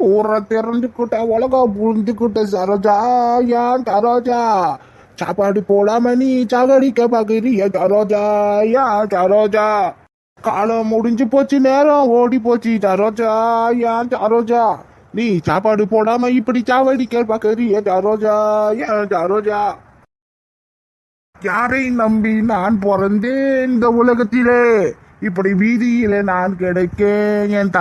ஊரை திறந்துக்கிட்ட உலகம் புரிந்துக்கிட்ட சரோஜா ஏன் சரோஜா? சாப்பாடு போடாம நீ சாகடிக்க பாக்குறிய சரோஜா ஏன் சரோஜா? காலம் முடிஞ்சு போச்சு நேரம் ஓடி போச்சு சரோஜா ஏன் சரோஜா? நீ சாப்பாடு போடாம இப்படி சாவடிக்க பாக்குறிய சரோஜா ஏன் சரோஜா? யாரை நம்பி நான் பிறந்தேன் இந்த உலகத்திலே? இப்படி வீதியிலே நான் கிடைக்கேன் என்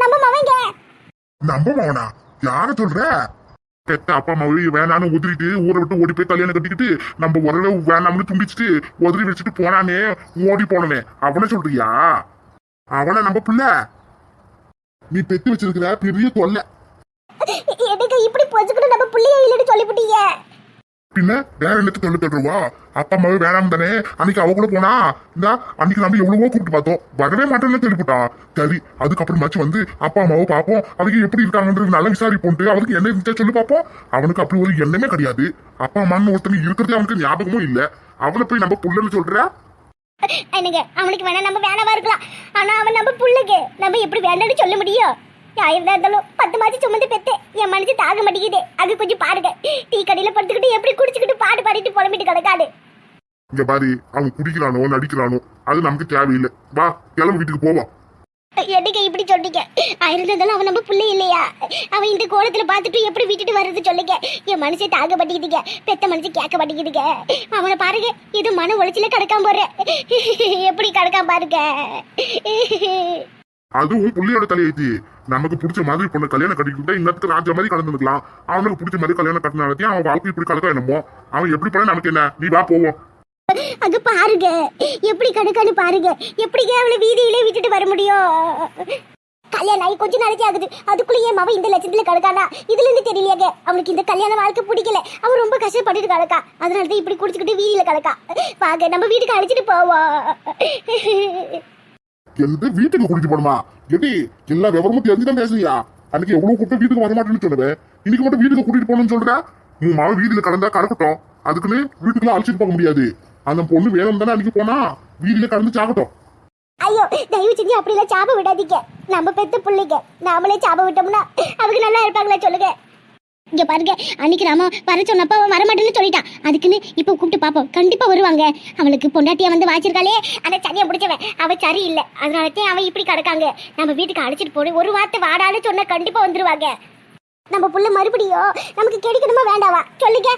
நம்ம மவங்க நம்ப மாவனா யார சொல்ற? பெத்த அப்பா அம்மாவை வேணான்னு உதிரிட்டு ஊரை விட்டு ஓடி போய் கல்யாணம் கட்டிக்கிட்டு நம்ம உரல வேணாம்னு துண்டிச்சுட்டு உதறி வச்சுட்டு போனானே ஓடி போனவே அவனை சொல்றியா? அவனை நம்ம பிள்ளை. நீ பெத்து வச்சிருக்கிற பெரிய தொல்லை. இப்படி பொச்சுக்கிட்டு நம்ம புள்ளைய இல்லைன்னு சொல்லிவிட்டீங்க? பின்ன வேற என்னத்துக்கு தொல்லை தருவா அப்பா அம்மாவே வேணாம் தானே? அன்னைக்கு அவ கூட போனா? இந்த அன்னைக்கு நம்ம எவ்வளவோ கூப்பிட்டு பார்த்தோம். வரவே மாட்டேன்னு தெளிப்புட்டா சரி அதுக்கப்புறமாச்சும் வந்து அப்பா அம்மாவை பார்ப்போம். அவங்க எப்படி இருக்காங்கன்றது நல்லா விசாரிப்போன்ட்டு அவருக்கு என்ன இருந்துச்சா சொல்லி பார்ப்போம். அவனுக்கு அப்படி ஒரு எண்ணமே கிடையாது. அப்பா அம்மான்னு ஒருத்தன் இருக்கிறது அவனுக்கு ஞாபகமும் இல்ல. அவளை போய் நம்ம புள்ளன்னு சொல்ற? என்னங்க அவனுக்கு வேணா நம்ம வேணாவா இருக்கலாம். ஆனா அவன் நம்ம புள்ளுக்கு நம்ம எப்படி வேண்டாம்னு சொல்ல முடியும்? ஆயிரம் இருந்தாலும் பத்து மாசம் சுமந்து பெத்து. என் மனசு தாங்க மாட்டேங்குது. அது கொஞ்சம் பாருங்க. டீ கடையில படுத்துக்கிட்டு எப்படி குடிச்சுக்கிட்டு பாடு பாடிட்டு புலம்பிட்டு கிடக்காடு இங்க பாரு அவன் குடிக்கிறானோ நடிக்கிறானோ அது நமக்கு தேவையில்லை. வா கிளம்பு வீட்டுக்கு போவோம் என்னங்க இப்படி சொல்றீங்க? ஆயிரம் இருந்தாலும் அவன் நம்ம புள்ளை இல்லையா? அவன் இந்த கோலத்துல பார்த்துட்டு எப்படி விட்டுட்டு வர்றது சொல்லுங்க. என் மனசை தாங்க மாட்டேங்குதுங்க. பெத்த மனசு கேட்க மாட்டேங்குதுங்க. அவனை பாருங்க இது மன உளைச்சல கிடக்காம போற. எப்படி கிடக்காம பாருங்க. அதுவும் புள்ளியோட தலையெழுத்து நமக்கு பிடிச்ச மாதிரி பொண்ணு கல்யாணம் கட்டிக்கிட்டா இன்னத்துக்கு ராஜா மாதிரி கலந்துருக்கலாம் அவனுக்கு பிடிச்ச மாதிரி கல்யாணம் கட்டினாலே அவன் வாழ்க்கை இப்படி கலக்க என்னமோ அவன் எப்படி பண்ண நமக்கு என்ன? நீ வா போவோம். அங்க பாருங்க. எப்படி கணக்கானு பாருங்க. எப்படிங்க அவளை வீதியிலே விட்டுட்டு வர முடியும்? கல்யாணம் ஆகி கொஞ்ச நாளைக்கு ஆகுது. அதுக்குள்ளேயே மவ இந்த லட்சத்துல கணக்கானா? இதுல இருந்து தெரியலையாங்க. அவனுக்கு இந்த கல்யாண வாழ்க்கை பிடிக்கல. அவன் ரொம்ப கஷ்டப்பட்டுட்டு கலக்கா. அதனால தான் இப்படி குடிச்சுக்கிட்டு வீதியில கிடக்கா வாங்க நம்ம வீட்டுக்கு அழைச்சிட்டு போவோம். எந்த வீட்டுக்கு கூட்டிட்டு போணுமா எப்படி எல்லா விவரமும் தெரிஞ்சுதான் பேசுறியா அன்னைக்கு எவ்வளவு கூட்டம் வீட்டுக்கு வரமாட்டேன்னு சொல்லுவேன் இன்னைக்கு மட்டும் வீட்டுக்கு கூட்டிட்டு போகணும்னு சொல்ற? உன் மாவு வீதியில கடந்தா கடக்கட்டும் அதுக்குன்னு வீட்டுக்குள்ள அழைச்சிட்டு போக முடியாது. அந்த பொண்ணு வேணும் தானே அன்னைக்கு போனா? வீதியில கடந்து சாகட்டும். ஐயோ தயவு செஞ்சு அப்படிலாம் சாப விடாதீங்க. நம்ம பெத்த பிள்ளைங்க. நாமளே சாப விட்டோம்னா அவங்க நல்லா இருப்பாங்களா சொல்லுங்க. இங்க பாருங்க அன்னைக்கு நாம வர சொன்னப்ப அவன் வரமாட்டேன்னு சொல்லிட்டான் அதுக்குன்னு இப்ப கூப்பிட்டு பாப்போம். கண்டிப்பா வருவாங்க. அவளுக்கு பொண்டாட்டியா வந்து வாச்சிருக்காளே அந்த சனியை பிடிச்சவன் அவ சரியில்லை. அதனாலதான் அவன் இப்படி கிடக்காங்க. நம்ம வீட்டுக்கு அழைச்சிட்டு போய் ஒரு வார்த்தை வாடான்னு சொன்னா கண்டிப்பா வந்துருவாங்க. நம்ம புள்ள மறுபடியும் நமக்கு கிடைக்கணுமா வேண்டாவா? சொல்லுங்க.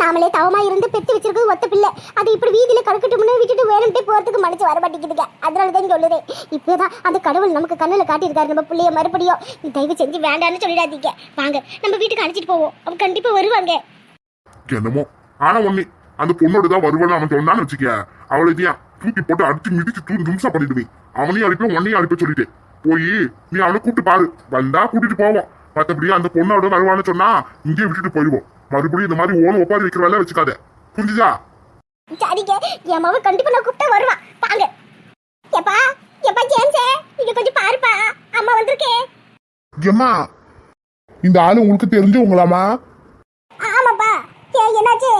நாமளே தவமா இருந்து பெத்து வச்சிருக்கிறது ஒத்த பிள்ளை. அது இப்படி வீதியில கலக்கட்டும்னு விட்டுட்டு வேணும்ட்டே போறதுக்கு மனசு வர மாட்டேங்குதுங்க. அதனால தான் சொல்லுறேன் இப்போதான் அந்த கடவுள் நமக்கு கண்ணுல காட்டியிருக்காரு. நம்ம பிள்ளைய மறுபடியும் நீ தயவு செஞ்சு வேண்டாம்னு சொல்லிடாதீங்க. வாங்க நம்ம வீட்டுக்கு அழைச்சிட்டு போவோம். அவன் கண்டிப்பா வருவாங்க. என்னமோ? ஆனா ஒண்ணு அந்த பொண்ணோட தான் வருவான்னு அவன் சொன்னான்னு வச்சுக்க. அவளை இதையா தூக்கி போட்டு அடிச்சு மிதிச்சு தூக்கி நிமிஷம் பண்ணிடுவேன். அவனையும் அழைப்பேன் உன்னையும் அனுப்ப சொல்லிட்டேன். போய் நீ அவனை கூப்பிட்டு பாரு. வந்தா கூட்டிட்டு போவோம். மத்தபடி அந்த பொண்ணோட வருவான்னு சொன்னா இங்கேயே விட்டுட்டு போயிடுவோம். மறுபடியும் இந்த மாதிரி ஓன ஒப்பாரி வைக்கிற வேலை வச்சுக்காத. புரிஞ்சுதா? சரிங்க என் மாவ கண்டிப்பா நான் கூப்பிட்டா வருவான். வாங்க. எப்பா எப்பா ஜேம்ஸே இங்க கொஞ்சம் பாருப்பா. அம்மா வந்திருக்கேன் ஏம்மா இந்த ஆளு உங்களுக்கு தெரிஞ்சவங்களாமா ஆமாப்பா. ஏ என்னாச்சு?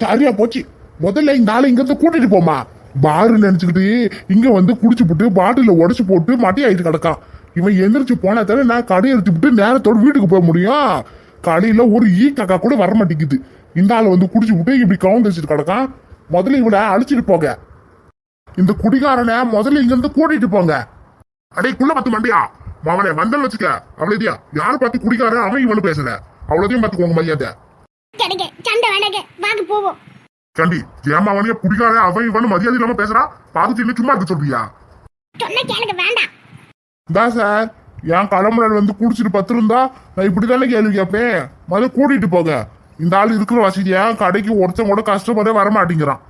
சரியா போச்சு. முதல்ல இந்த ஆளை இங்க இருந்து கூட்டிட்டு போமா பாரு நினைச்சுக்கிட்டு இங்க வந்து குடிச்சு போட்டு பாட்டில உடைச்சு போட்டு மட்டி ஆயிட்டு கிடக்கான். இவன் எந்திரிச்சு போனா தவிர நான் கடை எடுத்து விட்டு நேரத்தோட வீட்டுக்கு போக முடியும். கடையில ஒரு ஈ காக்கா கூட வர மாட்டேங்குது. இந்த ஆளை வந்து குடிச்சு விட்டு இப்படி கவுந்து வச்சுட்டு கிடக்கான் முதல்ல இவனை அழைச்சிட்டு போங்க. இந்த குடிகாரனை முதல்ல இங்க இருந்து கூட்டிட்டு போங்க. அடே குள்ள பத்து மண்டியா? அவனை வந்தல் வச்சுக்க. அவ்வளவுதியா யாரு பார்த்து குடிக்காரன் அவன் இவனு பேசுற. அவ்வளோதையும் பார்த்துக்கோங்க மரியாதை. கண்டி ஏமா அவனையே குடிக்காரன் அவன் இவனு மரியாதை இல்லாம பார்த்துட்டு இன்னும் சும்மா இருக்க சொல்றியா? சொன்ன கேளுங்க வேண்டாம். இந்தா சார் என் கடமுறை வந்து குடிச்சிட்டு பத்திருந்தா நான் இப்படி தானே கேள்வி கேட்பேன்? முதல்ல கூட்டிட்டு போங்க. இந்த ஆள் இருக்கிற வசதியா கடைக்கு ஒருத்தன் கூட கஸ்டமரே வர மாட்டேங்கிறான்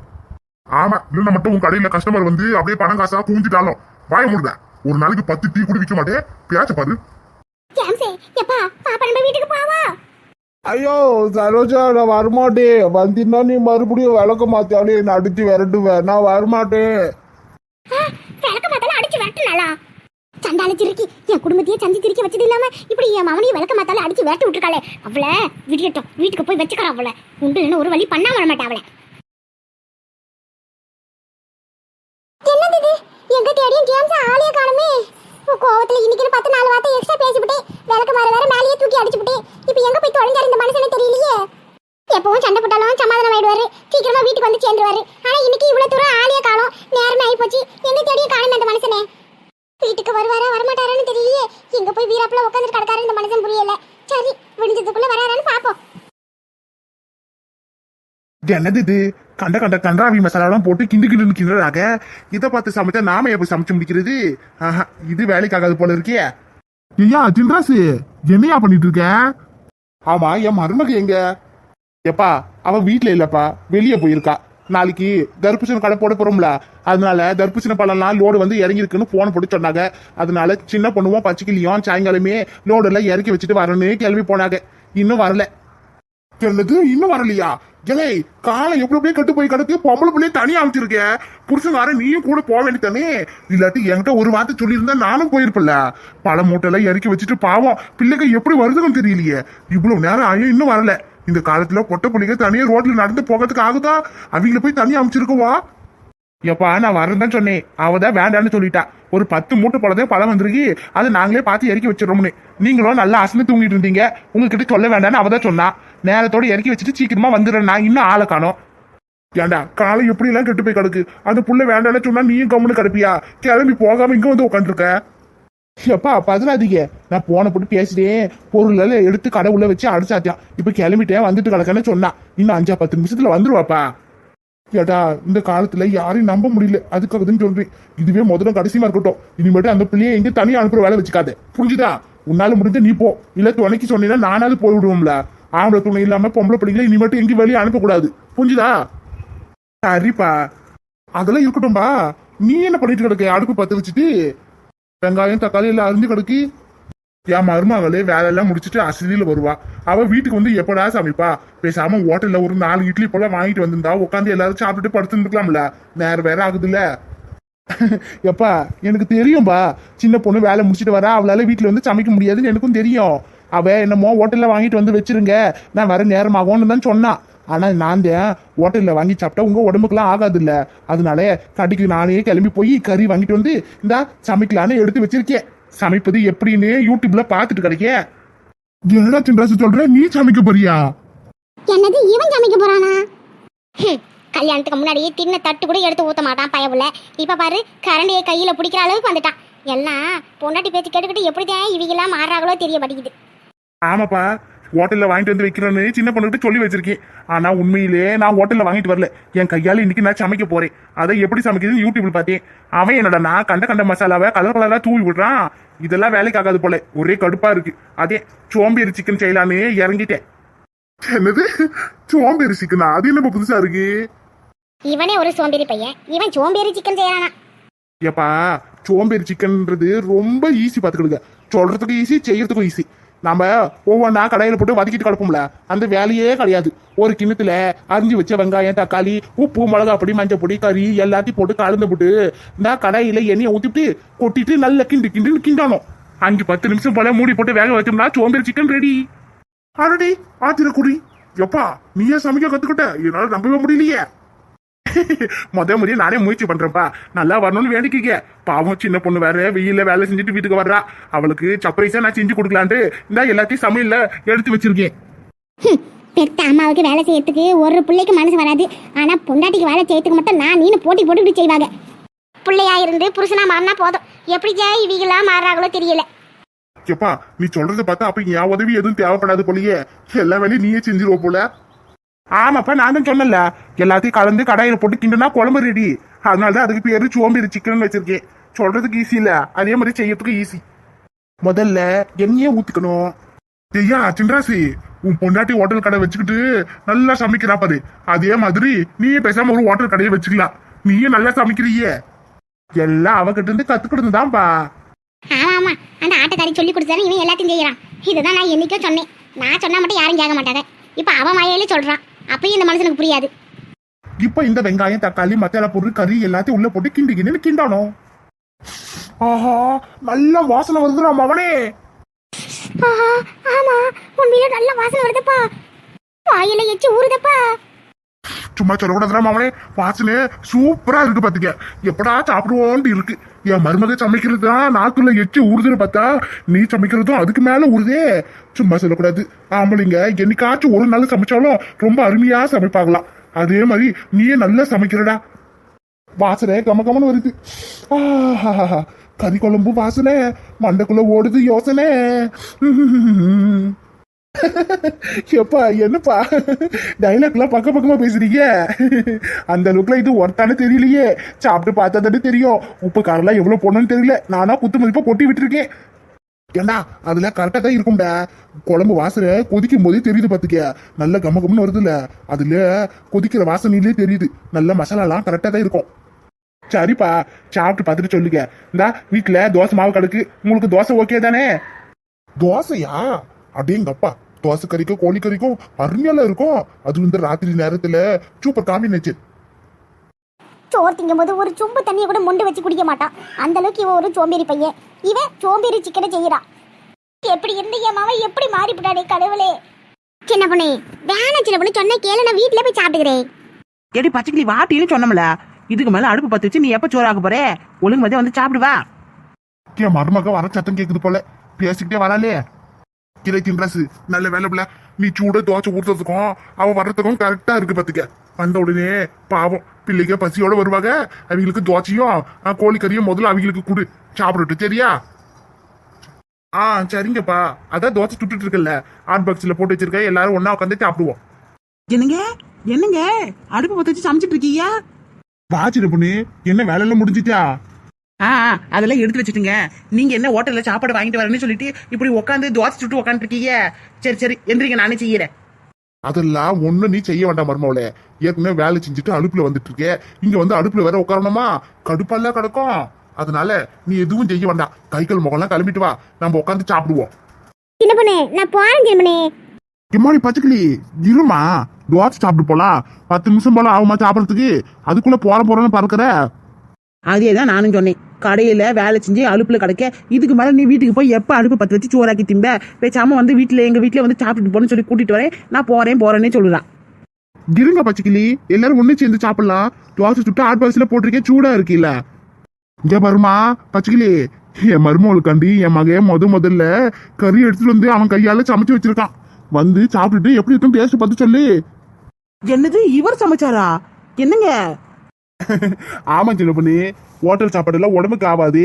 ஆமா இல்ல மட்டும் உன் கடையில கஸ்டமர் வந்து அப்படியே பணம் காசா கூஞ்சிட்டாலும் வாய முடித ஒரு நாளைக்கு பத்து டீ கூட விற்க மாட்டேன். பேச்ச பாரு. ஐயோ சரோஜா நான் வரமாட்டேன். வந்தீங்கன்னா நீ மறுபடியும் விளக்க மாத்தாலே நான் அடிச்சு விரட்டுவேன் நான் வரமாட்டேன். விளக்க மாத்தால அடிச்சு விரட்டுனாளா? சண்டால திருக்கி என் குடும்பத்தையே சந்தி திருக்கி வச்சது இல்லாம இப்படி என் மவனையும் விளக்க மாத்தால அடிச்சு விரட்டி விட்டுருக்காளே. அவளை விடியட்டும் வீட்டுக்கு போய் வச்சுக்கிறா அவளை. உண்டு ஒரு வழி பண்ணா வர மாட்டா அவளை. ஜேம்ஸ் ஆளைய காணுமே. உன் கோவத்துல இன்னைக்கு பத்து நாலு வார்த்தை எக்ஸ்ட்ரா பேசிவிட்டு விளக்கு மாற வேற மேலேயே தூக்கி அடிச்சுவிட்டு இப்போ எங்க போய் தொலைஞ்சாரு இந்த மனுஷனே தெரியலையே. எப்பவும் சண்டை போட்டாலும் சமாதானம் ஆயிடுவாரு. சீக்கிரமா வீட்டுக்கு வந்து சேர்ந்துருவாரு. ஆனா இன்னைக்கு இவ்வளவு தூரம் ஆளைய காணோம். நேரமே ஆகி போச்சு எங்க தேடியும் காணுமே அந்த மனுஷனே. வீட்டுக்கு வருவாரா வரமாட்டாரான்னு தெரியலையே. எங்க போய் வீராப்புல உட்காந்து கிடக்காரு இந்த மனுஷன் புரியல. சரி விடிஞ்சதுக்குள்ள வராரான்னு பாப்போம் என்னது இது? கண்ட கண்ட கன்றாவி மசாலாலாம் போட்டு கிண்டு கிண்டு கிண்டுறாங்க. இதை பார்த்து சமைச்சா நாம எப்படி சமைச்சு முடிக்கிறது? ஆஹா இது வேலைக்காகாது போல இருக்கே. ஐயா சின்ராசு என்னையா பண்ணிட்டு இருக்க? ஆமா என் மருமக எங்க? எப்பா அவ வீட்டுல இல்லப்பா வெளியே போயிருக்கா. நாளைக்கு தர்பூசணி கடை போட போறோம்ல. அதனால தர்பூசணி பழம்லாம் லோடு வந்து இறங்கிருக்குன்னு போன் போட்டு சொன்னாங்க. அதனால சின்ன பொண்ணுவோம் பச்சைக்கிளியும் சாயங்காலமே லோடு எல்லாம் இறக்கி வச்சுட்டு வரணும்னு கேள்வி போனாங்க. இன்னும் வரல. என்னது? இன்னும் வரலையா? ஏலே காலை எப்படி எப்படியே கட்டு போய் கிடக்கு? பொம்பளை பிள்ளையே தனியா அமைச்சிருக்க புருஷன் நீயும் கூட போக வேண்டியதானே இல்லாட்டி என்கிட்ட ஒரு வார்த்தை சொல்லியிருந்தா நானும் போயிருப்பல பல மூட்டையெல்லாம் இறக்கி வச்சுட்டு பாவம். பிள்ளைங்க எப்படி வருதுன்னு தெரியலையே. இவ்வளவு நேரம் ஆயும் இன்னும் வரல. இந்த காலத்துல பொட்ட பிள்ளைங்க தனியா ரோட்ல நடந்து போகிறதுக்கு ஆகுதா? அவங்கள போய் தனியா அமைச்சிருக்கவா எப்பா நான் வரேன் சொன்னேன். அவ தான் வேண்டான்னு சொல்லிட்டா. ஒரு பத்து மூட்டை போலதே பழம் வந்திருக்கு. அதை நாங்களே பார்த்து இறக்கி வச்சிடறோம்னு. நீங்களும் நல்லா அசந்து தூங்கிட்டு இருந்தீங்க. உங்ககிட்ட சொல்ல வேண்டாம்னு அவ தான் சொன்னா. நேரத்தோட இறக்கி வச்சுட்டு சீக்கிரமா வந்துடுறேன். நான் இன்னும் ஆளை காணும். ஏண்டா காலை எப்படி எல்லாம் கெட்டு போய் கிடக்கு? அந்த புள்ள வேண்டாம்னு சொன்னா நீயும் கம்முன்னு கிடப்பியா? கிளம்பி போகாம இங்க வந்து உட்காந்துருக்க? எப்பா பதறாதீங்க. நான் போன போட்டு பேசிட்டேன் பொருள் எல்லாம் எடுத்து கடை வச்சு அடிச்சாத்தியான் இப்ப கிளம்பிட்டேன் வந்துட்டு கிடக்கன்னு சொன்னா. இன்னும் அஞ்சா பத்து நிமிஷத்துல வந்துருவாப்பா. ஏடா இந்த காலத்துல யாரையும் நம்ப முடியல. அதுக்காகதுன்னு சொல்றேன். இதுவே முதல்ல கடைசியமா இருக்கட்டும். இனிமேட்டு அந்த பிள்ளைய எங்க தனியா அனுப்புற வேலை வச்சுக்காத. புரிஞ்சுதா? உன்னால முடிஞ்ச நீ போ. இல்ல துணைக்கு சொன்னீங்கன்னா நானாவது போய்விடுவோம்ல ஆம்பளை துணை இல்லாம பொம்பளை பிள்ளைங்களை இனிமேட்டு எங்கேயும் வெளியே அனுப்பக்கூடாது. புரிஞ்சுதா? சரிப்பா. அதெல்லாம் இருக்கட்டும்பா. நீ என்ன பண்ணிட்டு கிடக்க? அடுப்பு பத்து வச்சுட்டு வெங்காயம் தக்காளி எல்லாம் அரிஞ்சு கிடக்கி என் மருமகளே வேலையெல்லாம் முடிச்சுட்டு அசதியில் வருவா. அவ வீட்டுக்கு வந்து எப்படா சமைப்பா? பேசாம ஹோட்டல்ல ஒரு நாலு இட்லி போல வாங்கிட்டு வந்திருந்தா உட்காந்து எல்லாரும் சாப்பிட்டுட்டு படுத்துருந்துக்கலாம்ல நேரம் வேற ஆகுதுல்ல. எப்பா எனக்கு தெரியும்பா. சின்ன பொண்ணு வேலை முடிச்சுட்டு வரா அவளால வீட்டுல வந்து சமைக்க முடியாதுன்னு எனக்கும் தெரியும். அவ என்னமோ ஹோட்டல்ல வாங்கிட்டு வந்து வச்சிருங்க. நான் வர நேரமாகும்னு தான் சொன்னான் ஆனா நான் தான் ஹோட்டல்ல வாங்கி சாப்பிட்டா உங்க உடம்புக்குலாம் ஆகாது இல்ல அதனால கடைக்கு நானே கிளம்பி போய் கறி வாங்கிட்டு வந்து இந்தா சமைக்கலான்னு எடுத்து வச்சிருக்கேன். சமைப்பது எப்படின்னு யூடியூப்ல பார்த்துட்டு கிடைக்க. என்னடா சின்ராசு சொல்ற? நீ சமைக்க போறியா? என்னது இவன் சமைக்க போறானா? கல்யாணத்துக்கு முன்னாடியே தின்ன தட்டு கூட எடுத்து ஊத்த மாட்டான் பயவுல இப்ப பாரு கரண்டியை கையில பிடிக்கிற அளவுக்கு வந்துட்டான். எல்லாம் பொண்டாட்டி பேச்சு கேட்டுக்கிட்டு எப்படிதான் இவங்கெல்லாம் மாறுறாங்களோ தெரிய மாட்டேங்குது. ஆமாப்பா ஹோட்டல்ல வாங்கிட்டு வந்து வைக்கிறேன்னு சின்ன பொண்ணுகிட்ட சொல்லி வச்சிருக்கேன். ஆனா உண்மையிலே நான் ஹோட்டல்ல வாங்கிட்டு வரல. என் கையால இன்னைக்கு நான் சமைக்க போறேன். அதை எப்படி சமைக்கிறதுன்னு யூடியூப்ல பார்த்தேன். அவன் என்னடா நான் கண்ட கண்ட மசாலாவை கலர் கலரா தூவி விடுறான். இதெல்லாம் வேலைக்கு ஆகாது போல. ஒரே கடுப்பா இருக்கு. அதே சோம்பேறி சிக்கன் செய்யலான்னு இறங்கிட்டேன். என்னது? சோம்பேறி சிக்கனா அது என்ன புதுசா இருக்கு? இவனே ஒரு சோம்பேறி பையன். இவன் சோம்பேறி சிக்கன் செய்யறானா? ஏப்பா சோம்பேறி சிக்கன்ன்றது ரொம்ப ஈஸி பார்த்துக்கிடுங்க சொல்றதுக்கு ஈஸி செய்யறதுக்கும் ஈஸி நம்ம ஒவ்வொன்றா கடையில் போட்டு வதக்கிட்டு கிடப்போம்ல அந்த வேலையே கிடையாது. ஒரு கிண்ணத்துல அரிஞ்சு வச்ச வெங்காயம் தக்காளி உப்பு மிளகா பொடி மஞ்சள் பொடி கறி எல்லாத்தையும் போட்டு கலந்து போட்டு இந்த கடையில் எண்ணெயை ஊற்றிட்டு கொட்டிட்டு நல்ல கிண்டு கிண்டு கிண்டணும். அஞ்சு பத்து நிமிஷம் போல மூடி போட்டு வேக வச்சோம்னா சோம்பேறி சிக்கன் ரெடி ஆல்ரெடி ஆத்திரக்குடி. எப்பா நீயே சமைக்க கத்துக்கிட்ட? என்னால நம்பவே முடியலையே. முத முறையே நானே முயற்சி பண்றேன்ப்பா நல்லா வரணும்னு வேண்டிக்கிக்க பாவம் சின்ன பொண்ணு வேற வெயில்ல வேலை செஞ்சுட்டு வீட்டுக்கு வர்றா. அவளுக்கு சர்ப்ரைஸா நான் செஞ்சு கொடுக்கலான்ட்டு இந்த எல்லாத்தையும் சமையல்ல எடுத்து வச்சிருக்கேன். பெத்த அம்மாவுக்கு வேலை செய்யறதுக்கு ஒரு பிள்ளைக்கு மனசு வராது. ஆனா பொண்டாட்டிக்கு வேலை செய்யறதுக்கு மட்டும் நான் நீனு போட்டி போட்டுக்கிட்டு செய்வாங்க. பிள்ளையா இருந்து புருஷனா மாறினா போதும். எப்படி இவங்கெல்லாம் மாறுறாங்களோ தெரியல. எப்பா நீ சொல்றத பார்த்தா அப்ப என் உதவி எதுவும் தேவைப்படாது போலயே. எல்லா வேலையும் நீயே செஞ்சிருவ போல. ஆமாப்பா நான் தான் சொன்னல எல்லாத்தையும் கலந்து கடாயில போட்டு கிண்டுனா குழம்பு ரெடி அதனாலதான் அதுக்கு பேரு சோம்பேறி சிக்கன் வச்சிருக்கேன். சொல்றதுக்கு ஈஸி இல்ல. அதே மாதிரி செய்யறதுக்கு ஈஸி முதல்ல எண்ணெயே ஊத்திக்கணும். ஐயா சின்ராசி உன் பொண்டாட்டி ஹோட்டல் கடை வச்சுக்கிட்டு நல்லா சமைக்கிறா பாரு. அதே மாதிரி நீயே பேசாம ஒரு ஹோட்டல் கடையை வச்சுக்கலாம். நீயே நல்லா சமைக்கிறியே. எல்லாம் அவகிட்ட இருந்து கத்துக்கிட்டு தான்ப்பா ஆமா ஆமா அந்த ஆட்டக்காரி சொல்லி கொடுத்தானே இவன் எல்லாத்தையும் செய்யறான். இதுதான் நான் என்னைக்கோ சொன்னேன். நான் சொன்னா மட்டும் யாரும் கேட்க மாட்டாங்க. இப்ப அவன் வாயிலே சொல்றான். அப்பயும் இந்த மனுஷனுக்கு புரியாது. இப்ப இந்த வெங்காயம் தக்காளி மசாலா பொருள் கறி எல்லாத்தையும் உள்ள போட்டு கிண்டி கிண்டி கிண்டணும் ஆஹா நல்ல வாசனை வருதுடா மவனே. ஆஹா ஆமா உன் வீடு நல்ல வாசனை வருதுப்பா. வாயில எச்சு ஊறுதப்பா. சும்மா சொல்லக்கூடாதுடா மாமனே. வாசலே சூப்பரா இருக்கு பாத்துக்க. எப்படா சாப்பிடுவோன்ட்டு இருக்கு. என் மருமக சமைக்கிறது தான் நாக்குள்ள எச்சு ஊறுதுன்னு பார்த்தா நீ சமைக்கிறதும் அதுக்கு மேல ஊறுதே. சும்மா சொல்லக்கூடாது. ஆம்பளைங்க என்னைக்காச்சும் ஒரு நாள் சமைச்சாலும் ரொம்ப அருமையா சமைப்பாங்களாம் அதே மாதிரி நீயே நல்லா சமைக்கிறடா. வாசனை கம கமன்னு வருது கறி குழம்பு வாசனை மண்டைக்குள்ள ஓடுது யோசனை. எப்பா என்னப்பா? டைலாக்லாம் பக்க பக்கமா பேசுறீங்க? அந்த லுக்ல இது ஒர்த்தானு தெரியலையே. சாப்பிட்டு பார்த்தா தானே தெரியும். உப்பு காரெல்லாம் எவ்வளவு போடணும்னு தெரியல. நானா குத்து மதிப்பா கொட்டி விட்டுருக்கேன். ஏண்டா அதுல கரெக்டா தான் இருக்கும்டா. குழம்பு வாசனை கொதிக்கும் போதே தெரியுது பாத்துக்க. நல்ல கம்ம கம்னு வருதுல்ல. அதுல கொதிக்கிற வாசனையிலே தெரியுது. நல்ல மசாலாலாம் கரெக்டா தான் இருக்கும். சரிப்பா சாப்பிட்டு பார்த்துட்டு சொல்லுங்க. இந்தா வீட்டுல தோசை மாவு கிடக்கு. உங்களுக்கு தோசை ஓகே தானே? தோசையா? அப்படிங்கப்பா தோசை கறிக்கும் கோழி கறிக்கும் அருமையால இருக்கும். அது இந்த ராத்திரி நேரத்துல சூப்பர் காம்பினேஷன் சோறு திங்கும் போது ஒரு சொம்பு தண்ணியை கூட மொண்டு வச்சு குடிக்க மாட்டான். அந்த அளவுக்கு இவன் ஒரு சோம்பேறி பையன். இவன் சோம்பேறி சிக்கனை செய்யறான் எப்படி இருந்து என் மாவன் எப்படி மாறிவிட்டானே கடவுளே. சின்ன பொண்ணு வேணாம் சின்ன பொண்ணு சொன்ன கேளு நான் வீட்ல போய் சாப்பிட்டுக்கிறேன். எடி பச்சைக்கிளி வாட்டின்னு சொன்னோம்ல. இதுக்கு மேல அடுப்பு பத்து வச்சு நீ எப்ப சோறாக்க போற? ஒழுங்கு மதியம் வந்து சாப்பிடுவா என் மருமக வர சத்தம் கேக்குது போல. பேசிக்கிட்டே வராளே. கிரை தின்றாசு. நல்ல வேலை பிள்ள. நீ சூட தோசை ஊத்துறதுக்கும் அவ வர்றதுக்கும் கரெக்டா இருக்கு பாத்துக்க. வந்த உடனே பாவம் பிள்ளைங்க பசியோட வருவாங்க. அவங்களுக்கு தோசையும் ஆ, கோழிக்கறியும் முதல்ல அவங்களுக்கு கொடு. சாப்பிடட்டும் சரியா? ஆ சரிங்கப்பா. அதான் தோசை சுட்டுட்டு இருக்கல ஹாட் பாக்ஸ்ல போட்டு வச்சிருக்க எல்லாரும் ஒண்ணா உட்காந்து சாப்பிடுவோம். என்னங்க? என்னங்க? அடுப்பு பத்து வச்சு சமைச்சிட்டு இருக்கீங்க? வாச்சிட பொண்ணு. என்ன வேலையெல்லாம் முடிஞ்சிட்டா ஆ அதெல்லாம் எடுத்து வச்சுட்டுங்க. நீங்க என்ன ஹோட்டல்ல சாப்பாடு வாங்கிட்டு வரேன்னு சொல்லிட்டு இப்படி உட்காந்து தோசை சுட்டு உட்காந்துட்டு இருக்கீங்க சரி சரி எந்திரிங்க நானே செய்யறேன். அதெல்லாம் ஒண்ணு நீ செய்ய வேண்டாம் மருமவளே. ஏற்கனவே வேலை செஞ்சுட்டு அடுப்புல வந்துட்டு இருக்கே இங்க வந்து அடுப்புல வேற உட்காரணுமா? கடுப்பெல்லாம் கிடக்கும். அதனால நீ எதுவும் செய்ய வேண்டாம். கை கால் முகம்லாம் கிளம்பிட்டு வா. நம்ம உட்காந்து சாப்பிடுவோம். சின்ன பொண்ணு? நான் போறேன் சின்ன பொண்ணு இம்மாடி பச்சைக்கிளி. இருமா. தோசை சாப்பிட்டு போலாம். பத்து நிமிஷம் போல ஆகுமா சாப்பிடறதுக்கு? அதுக்குள்ள போற போறேன்னு பறக்கிற. அதே தான் நானும் சொன்னேன். கடையில வேலை செஞ்சு அடுப்புல கிடைக்க இதுக்கு மேல நீ வீட்டுக்கு போய் எப்ப அடுப்பு பத்து வச்சு சோறாக்கி திம்ப? பேசாம வந்து வீட்டுல எங்க வீட்டுல வந்து சாப்பிட்டு போன்னு சொல்லி கூட்டிட்டு வரேன். நான் போறேன் போறேன்னே சொல்லுறான் இருங்க பச்சைக்கிளி. எல்லாரும் ஒண்ணு சேர்ந்து சாப்பிடலாம். தோசை சுட்டு ஆட் பாக்ஸ்ல போட்டிருக்கேன் சூடா இருக்குல்ல. இங்க பாருமா பச்சைக்கிளி. என் மருமகளுக்காண்டி என் மகன் முத முதல்ல கறி எடுத்துட்டு வந்து அவன் கையால சமைச்சு வச்சிருக்கான். வந்து சாப்பிட்டுட்டு எப்படி இருக்கும் டேஸ்ட் பார்த்து சொல்லு. என்னது இவர் சமைச்சாரா? என்னங்க? ஆமாம் சின்ன பண்ணி ஹோட்டல் சாப்பாடு எல்லாம் உடம்புக்கு ஆகாது.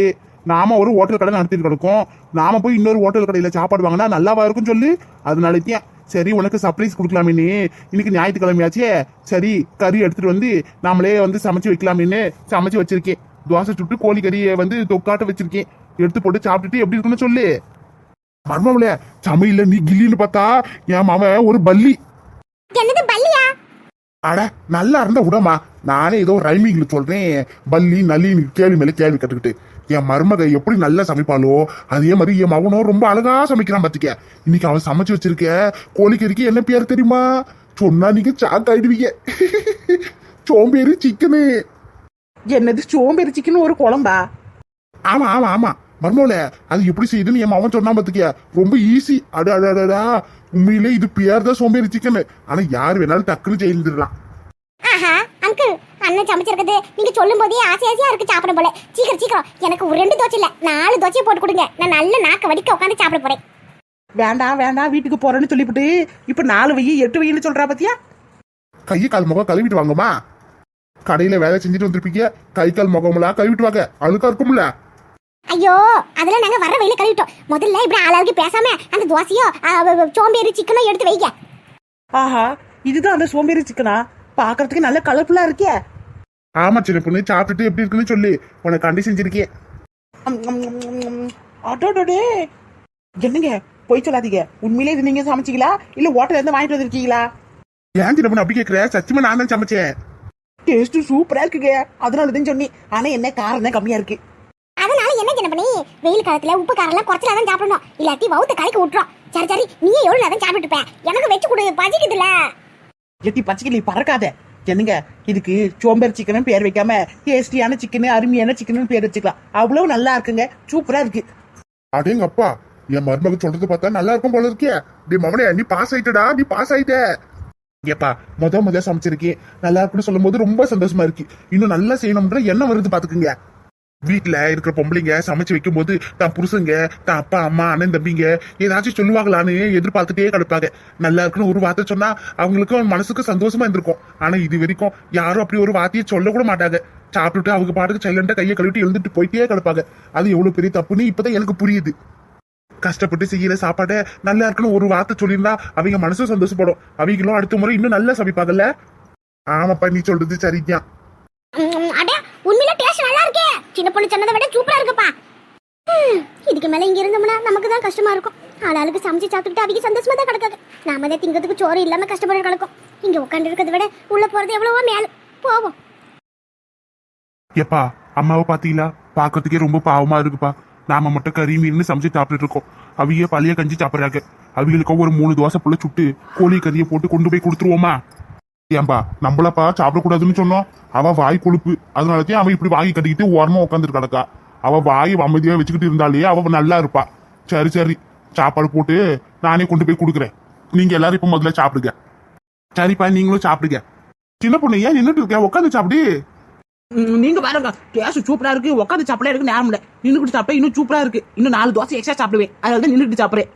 நாம ஒரு ஹோட்டல் கடை நடத்திட்டு கிடக்கோம். நாம போய் இன்னொரு ஹோட்டல் கடையில் சாப்பாடு வாங்கினா நல்லாவா இருக்கும்னு சொல்லி? அதனாலத்தியா சரி உனக்கு சர்ப்ரைஸ் கொடுக்கலாமேன்னு இன்னைக்கு ஞாயிற்றுக்கிழமையாச்சே? சரி கறி எடுத்துட்டு வந்து நாமளே வந்து சமைச்சு வைக்கலாமேன்னு சமைச்சு வச்சிருக்கேன். தோசை சுட்டு கோழி கறியை வந்து தொக்காட்ட வச்சிருக்கேன். எடுத்து போட்டு சாப்பிட்டுட்டு எப்படி இருக்குன்னு சொல்லு. மர்மம்ல சமையல நீ கில்லின்னு பார்த்தா என் மாமன் ஒரு பல்லி. என்னது அட நல்லா இருந்தா விடமா நானே ஏதோ ரைமிங்ல சொல்றேன். பல்லி நல்லின்னு கேள்வி மேல கேள்வி கட்டுக்கிட்டு என் மருமக எப்படி நல்லா சமைப்பாளோ அதே மாதிரி என் மகனும் ரொம்ப அழகா சமைக்கிறான் பாத்துக்க. இன்னைக்கு அவன் சமைச்சு வச்சிருக்க கோழிக்கறிக்கு என்ன பேர் தெரியுமா? சொன்னா நீங்க சாக் ஆயிடுவீங்க. சோம்பேறி சிக்கனு என்னது சோம்பேறி சிக்கன் ஒரு குழம்பா? ஆமா ஆமா ஆமா. மர்மோல அது எப்படி செய்யுதுன்னு என் மகன் சொன்னா பாத்துக்க ரொம்ப ஈஸி அட அட அடடா உண்மையிலே இது பேர் தான் சோம்பேறி சிக்கன் ஆனா யார் வேணாலும் டக்குன்னு செய்திடலாம் ஆஹா அங்கிள் அண்ணன் சமைச்சிருக்குது நீங்க சொல்லும் போதே ஆசை ஆசையா இருக்கு சாப்பிட போல. சீக்கிரம் சீக்கிரம். எனக்கு ஒரு ரெண்டு தோசை இல்ல நாலு தோசையை போட்டு கொடுங்க. நான் நல்ல நாக்க வடிக்க உட்காந்து சாப்பிட போறேன். வேண்டாம் வேண்டாம் வீட்டுக்கு போறேன்னு சொல்லிவிட்டு இப்ப நாலு வெய்யி எட்டு வெய்யின்னு சொல்றா பாத்தியா? கையை கால் முகம் கழுவிட்டு வாங்கம்மா. கடையில வேலை செஞ்சுட்டு வந்திருப்பீங்க. கை கால் முகமெல்லாம் கழுவிட்டு வாங்க. அழுக்கா இருக்கும்ல ஐயோ அதெல்லாம் நாங்க வர வழியில கழுவிட்டோம். முதல்ல இப்படி அளவுக்கு பேசாம அந்த தோசையோ சோம்பேறி சிக்கனோ எடுத்து வைங்க. ஆஹா இதுதான் அந்த சோம்பேறி சிக்கனா? பாக்குறதுக்கு நல்ல கலர்ஃபுல்லா இருக்கே ஆமா சின்ன பொண்ணு சாப்பிட்டுட்டு எப்படி இருக்குன்னு சொல்லி. உனக்கு கண்டி செஞ்சிருக்கேன் அடோடே என்னங்க போய் சொல்லாதீங்க. உண்மையிலே இது நீங்க சமைச்சீங்களா இல்ல ஹோட்டல்ல இருந்து வாங்கிட்டு வந்திருக்கீங்களா? ஏன் சின்ன பொண்ணு அப்படி கேட்கிற சத்தியமா நான் தான் சமைச்சேன். டேஸ்ட் சூப்பரா இருக்குங்க. அதனால தான் சொன்னி ஆனா என்ன காரம் தான் கம்மியா இருக்கு அதனால என்ன சின்ன பண்ணி வெயில் காலத்துல உப்பு காரெல்லாம் குறைச்சலா தான் சாப்பிடணும். இல்லாட்டி வவுத்த கலக்கி விட்டுரும் சரி சரி நீயே எவ்வளவு நேரம் சாப்பிட்டு இருப்ப எனக்கு வச்சு கொடு பசிக்குதுல எட்டி பச்சைக்கிளி பறக்காத. என்னங்க இதுக்கு சோம்பேறி சிக்கன் பேர் வைக்காம டேஸ்டியான சிக்கன் அருமையான சிக்கன் பேர் வச்சுக்கலாம். அவ்வளவு நல்லா இருக்குங்க. சூப்பரா இருக்கு. அடேங்க அப்பா என் மருமக சொல்றது பார்த்தா நல்லா இருக்கும் போல இருக்கே. டி மவனே நீ பாஸ் ஆயிட்டடா நீ பாஸ் ஆயிட்ட. ஏப்பா முத முத சமைச்சிருக்கேன். நல்லா இருக்குன்னு சொல்லும் போது ரொம்ப சந்தோஷமா இருக்கு. இன்னும் நல்லா செய்யணும்ன்ற எண்ணம் வருது பாத்துக்குங்க. வீட்ல இருக்கிற பொம்பளைங்க சமைச்சு வைக்கும்போது தான் புருஷங்க தான் அப்பா அம்மா அண்ணன் தம்பிங்க ஏதாச்சும் சொல்லுவாங்களான்னு எதிர்பார்த்துட்டே கிடப்பாங்க. நல்லா இருக்குன்னு ஒரு வார்த்தை சொன்னா அவங்களுக்கும் மனசுக்கு சந்தோஷமா இருந்திருக்கும். ஆனா இது வரைக்கும் யாரும் அப்படி ஒரு வார்த்தையை சொல்ல கூட மாட்டாங்க. சாப்பிட்டுட்டு அவங்க பாட்டுக்கு சைலண்டா கையை கழுவிட்டு எழுந்துட்டு போயிட்டே கிடப்பாங்க. அது எவ்வளவு பெரிய தப்புன்னு இப்பதான் எனக்கு புரியுது. கஷ்டப்பட்டு செய்யற சாப்பாடை நல்லா இருக்குன்னு ஒரு வார்த்தை சொல்லியிருந்தா அவங்க மனசும் சந்தோஷப்படும். அவங்களும் அடுத்த முறை இன்னும் நல்லா சமைப்பாங்கல்ல? ஆமாப்பா நீ சொல்றது சரிதான் ம், அட உண்மையில டேஸ்ட் நல்லா இருக்கே சின்ன பொண்ணு சொன்னதை விட சூப்பரா இருக்குப்பா. இதுக்கு மேல இங்க இருந்தோம்னா நமக்கு தான் கஷ்டமா இருக்கும். ஆளாளுக்கு சமைச்சு சாப்பிட்டுட்டு அவங்க சந்தோஷமா தான் கிடக்காது. நாம தான் திங்கிறதுக்கு சோறு இல்லாம கஷ்டப்பட்டு கிடக்கும் இங்க உட்காந்து இருக்கிறத விட உள்ள போறது எவ்வளவோ மேல. போவோம். எப்பா அம்மாவை பாத்தீங்களா பாக்குறதுக்கே ரொம்ப பாவமா இருக்குப்பா. நாம மட்டும் கறி மீன் சமைச்சு சாப்பிட்டுட்டு இருக்கோம். அவங்க பழைய கஞ்சி சாப்பிட்றாங்க. அவங்களுக்கும் ஒரு மூணு தோசை புள்ள சுட்டு கோழி கறியை போட்டு கொண்டு போய் கொடுத்துருவோமா? ஏன்பா நம்மளப்பா சாப்பிடக்கூடாதுன்னு சொன்னோம் அவ வாய் கொழுப்பு. அதனாலதான் அவன் இப்படி வாங்கி கட்டிக்கிட்டு ஓரமா உட்காந்துட்டு கிடக்கா. அவ வாய் அமைதியா வச்சுக்கிட்டு இருந்தாலே அவ நல்லா இருப்பா. சரி சரி சாப்பாடு போட்டு நானே கொண்டு போய் கொடுக்குறேன். நீங்க எல்லாரும் இப்ப முதல்ல சாப்பிடுங்க. சரிப்பா நீங்களும் சாப்பிடுங்க. சின்ன பொண்ணு ஏன் நின்றுட்டு இருக்க? உட்காந்து சாப்பிடு. நீங்க பாருங்க டேஸ்ட் சூப்பரா இருக்கு. உட்காந்து சாப்பிடா இருக்கு நேரம் இல்ல. நின்னுக்கிட்டு சாப்பிட்டா இன்னும் சூப்பரா இருக்கு. இன்னும் நாலு தோசை எக்ஸ்ட்ரா சாப்பிடுவேன். அதனால தான் சாப்பிடுறேன்.